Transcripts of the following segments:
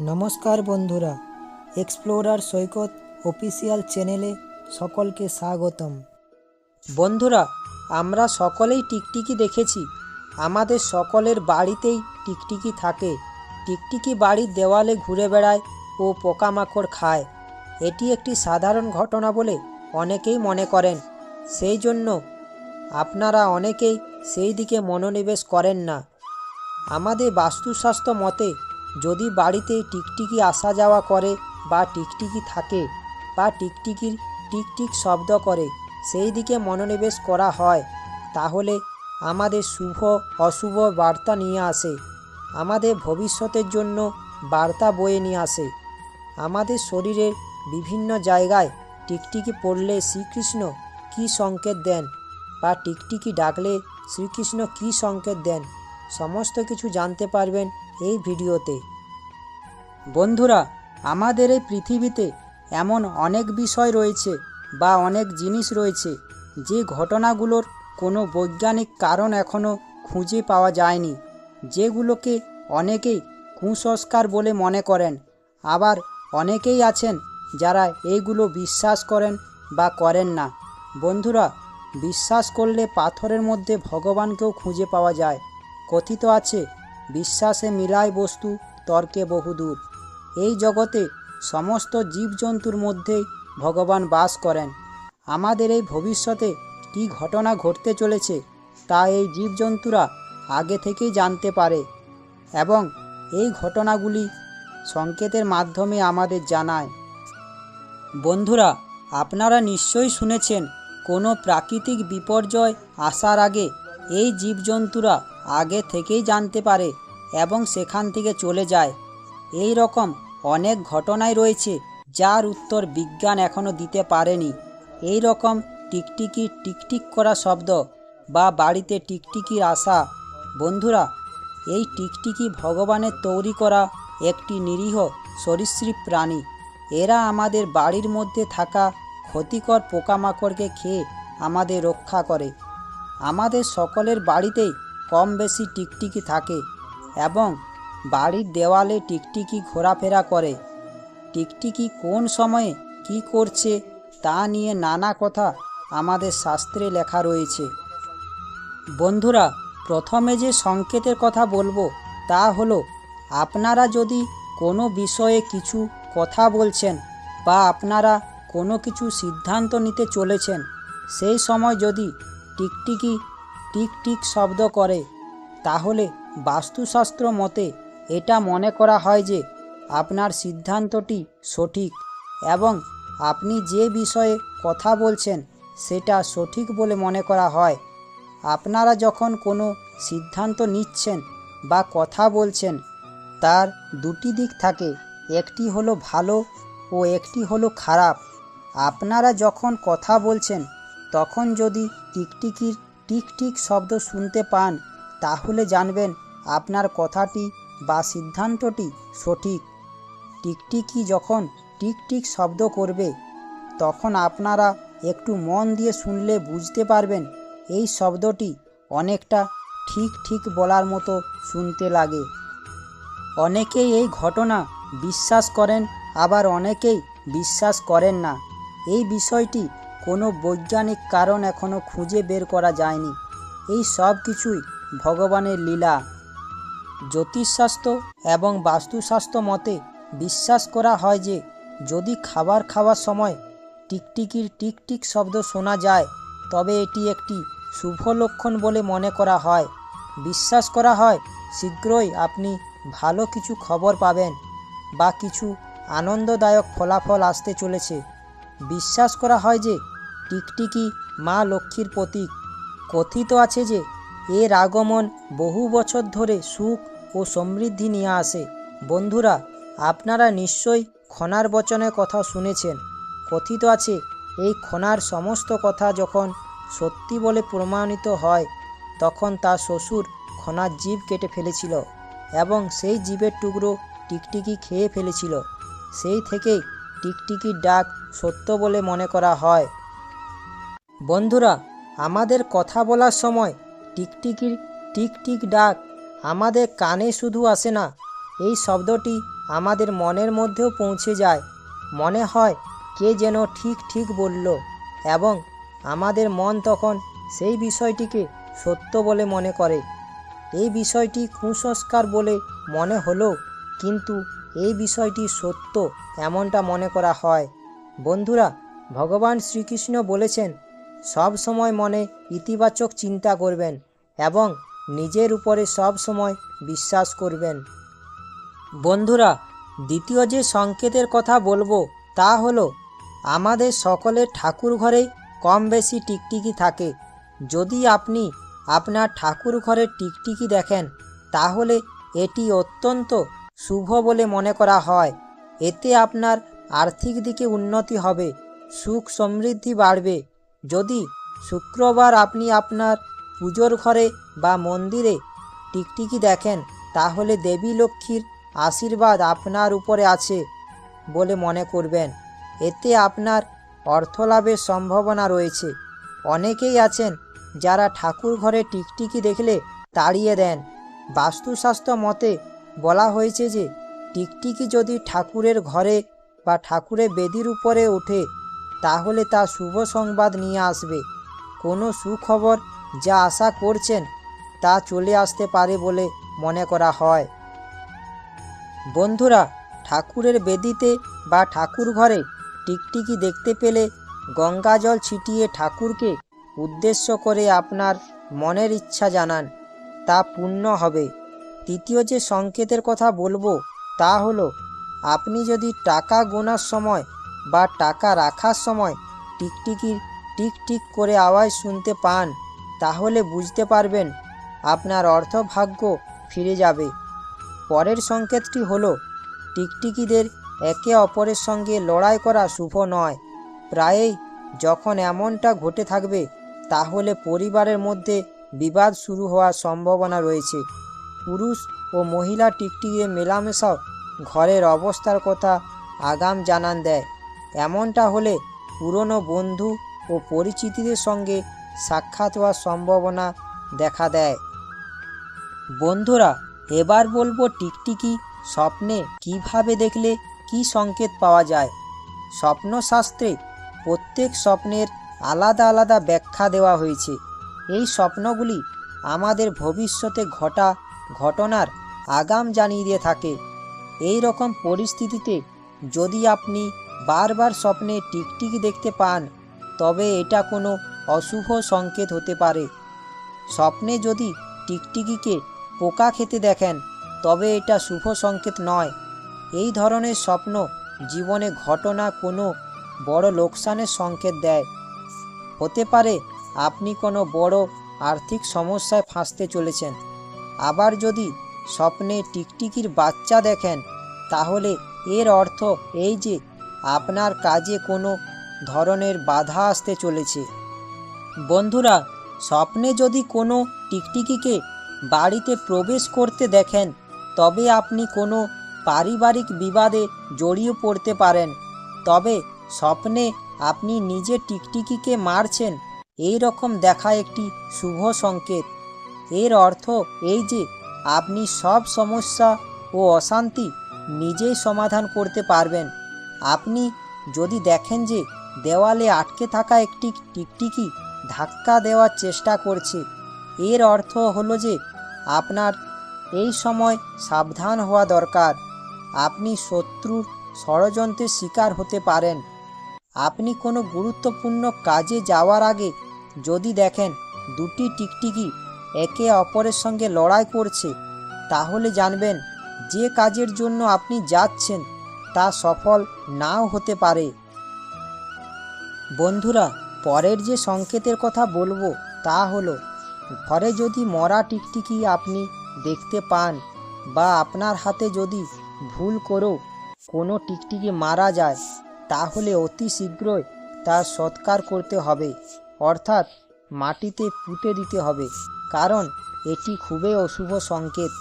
নমস্কার বন্ধুরা এক্সপ্লোরার সৈকত অফিসিয়াল চ্যানেলে সকলকে স্বাগতম। বন্ধুরা, আমরা সকলেই টিকটিকি দেখেছি। আমাদের সকলের বাড়িতেই টিকটিকি থাকে। টিকটিকি বাড়ির দেওয়ালে ঘুরে বেড়ায় ও পোকামাকড় খায়। এটি একটি সাধারণ ঘটনা বলে অনেকেই মনে করেন। সেই জন্য আপনারা অনেকেই সেই দিকে মনোনিবেশ করেন না। আমাদের বাস্তুশাস্ত্র মতে যদি বাড়িতে টিকটিকি আসা যাওয়া করে বা টিকটিকি থাকে বা টিকটিকির টিকটিক শব্দ করে, সেই দিকে মনোনিবেশ করা হয়, তাহলে আমাদের শুভ, অশুভ বার্তা নিয়ে আসে। আমাদের ভবিষ্যতের জন্য বার্তা বয়ে নিয়ে আসে। আমাদের শরীরের বিভিন্ন জায়গায় টিকটিকি পড়লে শ্রীকৃষ্ণ কী সংকেত দেন বা টিকটিকি ডাকলে শ্রীকৃষ্ণ কী সংকেত দেন, সমস্ত কিছু জানতে পারবেন এই ভিডিওতে। বন্ধুরা, আমাদের এই পৃথিবীতে এমন অনেক বিষয় রয়েছে বা অনেক জিনিস রয়েছে যে ঘটনাগুলোর কোনো বৈজ্ঞানিক কারণ এখনও খুঁজে পাওয়া যায়নি, যেগুলোকে অনেকেই কুসংস্কার বলে মনে করেন। আবার অনেকেই আছেন যারা এইগুলো বিশ্বাস করেন বা করেন না। বন্ধুরা, বিশ্বাস করলে পাথরের মধ্যে ভগবানকেও খুঁজে পাওয়া যায়। কথিত আছে বিশ্বাসে মিলায় বস্তু, তর্কে বহুদূর। এই জগতে সমস্ত জীবজন্তুর মধ্যেই ভগবান বাস করেন। আমাদের এই ভবিষ্যতে কী ঘটনা ঘটতে চলেছে, তা এই জীবজন্তুরা আগে থেকেই জানতে পারে এবং এই ঘটনাগুলি সংকেতের মাধ্যমে আমাদের জানায়। বন্ধুরা, আপনারা নিশ্চয়ই শুনেছেন, কোনো প্রাকৃতিক বিপর্যয় আসার আগে এই জীবজন্তুরা আগে থেকেই জানতে পারে। এবং সেখান থেকে চলে যায়। এই রকম অনেক ঘটনাই রয়েছে, যার উত্তর বিজ্ঞান এখনও দিতে পারেনি। এই রকম টিকটিকির টিকটিক করা শব্দ বা বাড়িতে টিকটিকির আশা বন্ধুরা, এই টিকটিকি ভগবানের তৈরি করা একটি নিরীহ সরীসৃপ প্রাণী। এরা আমাদের বাড়ির মধ্যে থাকা ক্ষতিকর পোকামাকড়কে খেয়ে আমাদের রক্ষা করে। আমাদের সকলের বাড়িতেই কম বেশি টিকটিকি থাকে। এবং বাড়ির দেওয়ালে টিকটিকি ঘোরাফেরা করে। টিকটিকি কোন সময়ে কি করছে তা নিয়ে নানা কথা আমাদের শাস্ত্রে লেখা রয়েছে। বন্ধুরা, প্রথমে যে সংকেতের কথা বলব তা হলো, আপনারা যদি কোনো বিষয়ে কিছু কথা বলছেন বা আপনারা কোনো কিছু সিদ্ধান্ত নিতে চলেছেন, সেই সময় যদি টিকটিকি টিক টিক শব্দ করে, তাহলে বাস্তুশাস্ত্র মতে, এটা মনে করা হয় যে আপনার সিদ্ধান্তটি সঠিক এবং আপনি যে বিষয়ে কথা বলছেন সেটা সঠিক বলে মনে করা হয়। আপনারা যখন কোনো সিদ্ধান্ত নিচ্ছেন বা কথা বলছেন, তার দুটি দিক থাকে, একটি হলো ভালো ও একটি হলো খারাপ। আপনারা যখন কথা বলছেন, তখন যদি টিকটিকির টিক টিক শব্দ শুনতে পান তাহলে জানবেন আপনার কথাটি বা সিদ্ধান্তটি সঠিক। টিকটিকি যখন টিক টিক শব্দ করবে, তখন আপনারা একটু মন দিয়ে শুনলে বুঝতে পারবেন এই শব্দটি অনেকটা ঠিক ঠিক বলার মতো শুনতে লাগে। অনেকেই এই ঘটনা বিশ্বাস করেন, আবার অনেকেই বিশ্বাস করেন না। এই বিষয়টি কোনো বৈজ্ঞানিক কারণ এখনও খুঁজে বের করা যায়নি। এই সব কিছুই ভগবানের লীলা, জ্যোতিষশাস্ত্র এবং বাস্তুশাস্ত্র মতে বিশ্বাস করা হয় যে, যদি খাবার খাওয়ার সময় টিকটিকির টিকটিক শব্দ শোনা যায়, তবে এটি একটি শুভ লক্ষণ বলে মনে করা হয়। বিশ্বাস করা হয়, শীঘ্রই আপনি ভালো কিছু খবর পাবেন বা কিছু আনন্দদায়ক ফলাফল আসতে চলেছে। বিশ্বাস করা হয় যে, টিকটিকি মা লক্ষ্মীর প্রতীক। কথিত আছে যে এর আগমন বহু বছর ধরে সুখ ও সমৃদ্ধি নিয়ে আসে। বন্ধুরা, আপনারা নিশ্চয়ই খনার বচনের কথা শুনেছেন। কথিত আছে, এই খনার সমস্ত কথা যখন সত্যি বলে প্রমাণিত হয়, তখন তার শ্বশুর খনার জীব কেটে ফেলেছিল এবং সেই জীবের টুকরো টিকটিকি খেয়ে ফেলেছিল। সেই থেকেই টিকটিকির ডাক সত্য বলে মনে করা হয়। বন্ধুরা, আমাদের কথা বলার সময় টিকটিকির টিক টিক ডাক আমাদের কানে শুধু আসে না। এই শব্দটি আমাদের মনের মধ্যেও পৌঁছে যায়। মনে হয় কে যেন ঠিক ঠিক বলল এবং আমাদের মন তখন সেই বিষয়টিকে সত্য বলে মনে করে। এই বিষয়টি কুসংস্কার বলে মনে হলো কিন্তু এই বিষয়টি সত্য এমনটা মনে করা হয়। বন্ধুরা, ভগবান শ্রীকৃষ্ণ বলেছেন সব সময় মনে ইতিবাচক চিন্তা করবেন এবং নিজের উপরে সব সময় বিশ্বাস করবেন। বন্ধুরা, দ্বিতীয় যে সংকেতের কথা বলব তা হলো, আমাদের সকলের ঠাকুর ঘরে কম বেশি টিকটিকি থাকে। যদি আপনি আপনার ঠাকুর ঘরের টিকটিকি দেখেন, তাহলে এটি অত্যন্ত শুভ বলে মনে করা হয়। এতে আপনার আর্থিক দিকে উন্নতি হবে, সুখ সমৃদ্ধি বাড়বে। যদি শুক্রবার আপনি আপনার পুজোর ঘরে বা মন্দিরে টিকটিকি দেখেন, তাহলে দেবী লক্ষ্মীর আশীর্বাদ আপনার উপরে আছে বলে মনে করবেন। এতে আপনার অর্থলাভের সম্ভাবনা রয়েছে। অনেকেই আছেন যারা ঠাকুর ঘরে টিকটিকি দেখলে তাড়িয়ে দেন। বাস্তুশাস্ত্র মতে বলা হয়েছে যে, টিকটিকি যদি ঠাকুরের ঘরে বা ঠাকুরের বেদির উপরে ওঠে তাহলে তা শুভ সংবাদ নিয়ে আসবে। কোনো সুখবর যা আশা করছেন তা চলে আসতে পারে বলে মনে করা হয়। বন্ধুরা, ঠাকুরের বেদিতে বা ঠাকুর ঘরে টিকটিকি দেখতে পেলে গঙ্গা জল ছিটিয়ে ঠাকুরকে উদ্দেশ্য করে আপনার মনের ইচ্ছা জানান, তা পূর্ণ হবে। তৃতীয় যে সংকেতের কথা বলব তা হলো, আপনি যদি টাকা গোনার সময় বা টাকা রাখার সময় টিকটিকির টিক টিক করে আওয়াজ শুনতে পান, তাহলে বুঝতে পারবেন আপনার অর্থভাগ্য ফিরে যাবে। পরের সংকেতটি হলো, টিকটিকিদের একে অপরের সঙ্গে লড়াই করা শুভ নয়। প্রায়ই যখন এমনটা ঘটে থাকবে, তাহলে পরিবারের মধ্যে বিবাদ শুরু হওয়ার সম্ভাবনা রয়েছে। পুরুষ ও মহিলা টিকটিকির মেলামেশাও ঘরের অবস্থার কথা আগাম জানান দেয়। এমনটা হলে পুরনো বন্ধু ও পরিচিতিদের সঙ্গে সাক্ষাৎ হওয়ার সম্ভাবনা দেখা দেয়। বন্ধুরা, এবার বলব টিকটিকি স্বপ্নে কীভাবে দেখলে কি সংকেত পাওয়া যায়? স্বপ্নশাস্ত্রে প্রত্যেক স্বপ্নের আলাদা আলাদা ব্যাখ্যা দেওয়া হয়েছে। এই স্বপ্নগুলি আমাদের ভবিষ্যতে ঘটা, ঘটনার আগাম জানিয়ে দিয়ে থাকে। এই রকম পরিস্থিতিতে যদি আপনি বারবার স্বপ্নে টিকটিকি দেখতে পান, তবে এটা কোনো অশুভ সংকেত হতে পারে। স্বপ্নে যদি টিকটিকিকে পোকা খেতে দেখেন, তবে এটা শুভ সংকেত নয়। এই ধরনের স্বপ্ন জীবনে ঘটনা কোনো বড় লোকসানের সংকেত দেয়। হতে পারে আপনি কোনো বড় আর্থিক সমস্যায় ফাঁসতে চলেছেন। আবার যদি স্বপ্নে টিকটিকির বাচ্চা দেখেন, তাহলে এর অর্থ এই যে আপনার কাজে কোনো ধরনের বাধা আসতে চলেছে। বন্ধুরা, স্বপ্নে যদি কোনো টিকটিকিকে বাড়িতে প্রবেশ করতে দেখেন, তবে আপনি কোনো পারিবারিক বিবাদে জড়িয়ে পড়তে পারেন। তবে স্বপ্নে আপনি নিজে টিকটিকিকে মারছেন, এই রকম দেখা একটি শুভ সংকেত। এর অর্থ এই যে, আপনি সব সমস্যা ও অশান্তি নিজেই সমাধান করতে পারবেন। আপনি যদি দেখেন যে দেওয়ালে আটকে থাকা একটি টিকটিকি ধাক্কা দেওয়ার চেষ্টা করছে, এর অর্থ হলো যে আপনার এই সময় সাবধান হওয়া দরকার। আপনি শত্রুর ষড়যন্ত্রের শিকার হতে পারেন। আপনি কোনো গুরুত্বপূর্ণ কাজে যাওয়ার আগে যদি দেখেন দুটি টিকটিকি একে অপরের সঙ্গে লড়াই করছে, তাহলে জানবেন যে কাজের জন্য আপনি যাচ্ছেন। তা সফল নাও হতে পারে। বন্ধুরা, পরের যে সংকেতের কথা বলব তা হলো, ঘরে যদি মরা টিকটিকি আপনি দেখতে পান বা আপনার হাতে যদি ভুল করেও কোনো টিকটিকি মারা যায়, তাহলে অতি শীঘ্রই তার সৎকার করতে হবে। অর্থাৎ মাটিতে পুঁতে দিতে হবে, কারণ এটি খুবই অশুভ সংকেত।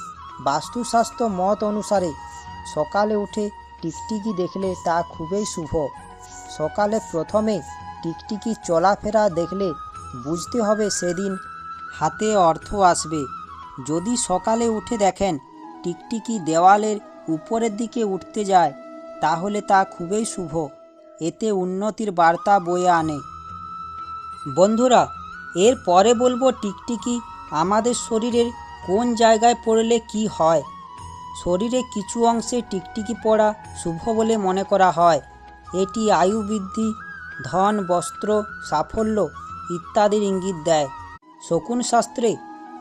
বাস্তুশাস্ত্র মত অনুসারে সকালে উঠে টিকটিকি দেখলে তা খুবই শুভ। সকালে প্রথমে টিকটিকি চলাফেরা দেখলে বুঝতে হবে সেদিন হাতে অর্থ আসবে। যদি সকালে উঠে দেখেন টিকটিকি দেওয়ালের উপরের দিকে উঠতে যায়, তাহলে তা খুবই শুভ। এতে উন্নতির বার্তা বয়ে আনে। বন্ধুরা, এর পরে বলব টিকটিকি আমাদের শরীরের কোন জায়গায় পড়লে কি হয়। শরীরে কিছু অংশে টিকটিকি পড়া শুভ বলে মনে করা হয়। এটি আয়ু বৃদ্ধি, ধন, বস্ত্র, সাফল্য ইত্যাদির ইঙ্গিত দেয়। শকুন শাস্ত্রে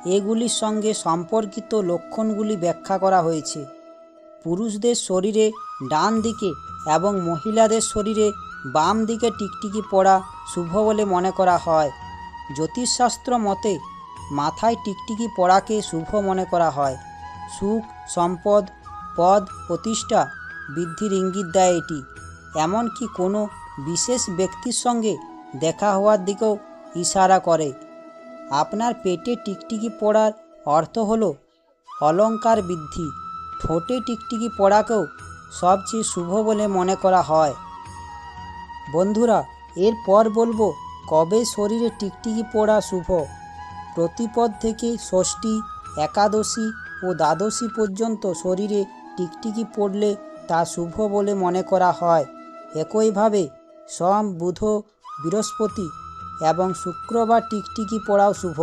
এগুলির সঙ্গে সম্পর্কিত লক্ষণগুলি ব্যাখ্যা করা হয়েছে। পুরুষদের শরীরে ডান দিকে এবং মহিলাদের শরীরে বাম দিকে টিকটিকি পড়া শুভ বলে মনে করা হয়। জ্যোতিষশাস্ত্র মতে মাথায় টিকটিকি পড়াকে শুভ মনে করা হয়। সুখ সম্পদ, পদ, প্রতিষ্ঠা বৃদ্ধির ইঙ্গিত দেয় এটি। এমনকি কোনো বিশেষ ব্যক্তির সঙ্গে দেখা হওয়ার দিকেও ইশারা করে। আপনার পেটে টিকটিকি পড়ার অর্থ হলো অলংকার বৃদ্ধি। ঠোঁটে টিকটিকি পড়াকেও সবচেয়ে শুভ বলে মনে করা হয়। বন্ধুরা, এরপর বলব কবে শরীরে টিকটিকি পড়া শুভ। প্রতিপদ থেকে ষষ্ঠী, একাদশী ও দ্বাদশী পর্যন্ত শরীরে টিকটিকি পড়লে তা শুভ বলে মনে করা হয়। একইভাবে সম, বুধ, বৃহস্পতি এবং শুক্রবার টিকটিকি পড়াও শুভ।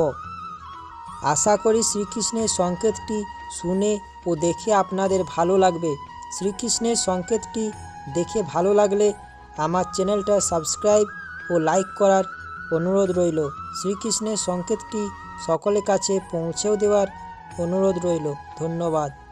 আশা করি শ্রীকৃষ্ণের সংকেতটি শুনে ও দেখে আপনাদের ভালো লাগবে। শ্রীকৃষ্ণের সংকেতটি দেখে ভালো লাগলে আমার চ্যানেলটা সাবস্ক্রাইব ও লাইক করার অনুরোধ রইল। শ্রীকৃষ্ণের সংকেতটি সকলের কাছে পৌঁছেও দেওয়ার অনুরোধ রইল। ধন্যবাদ।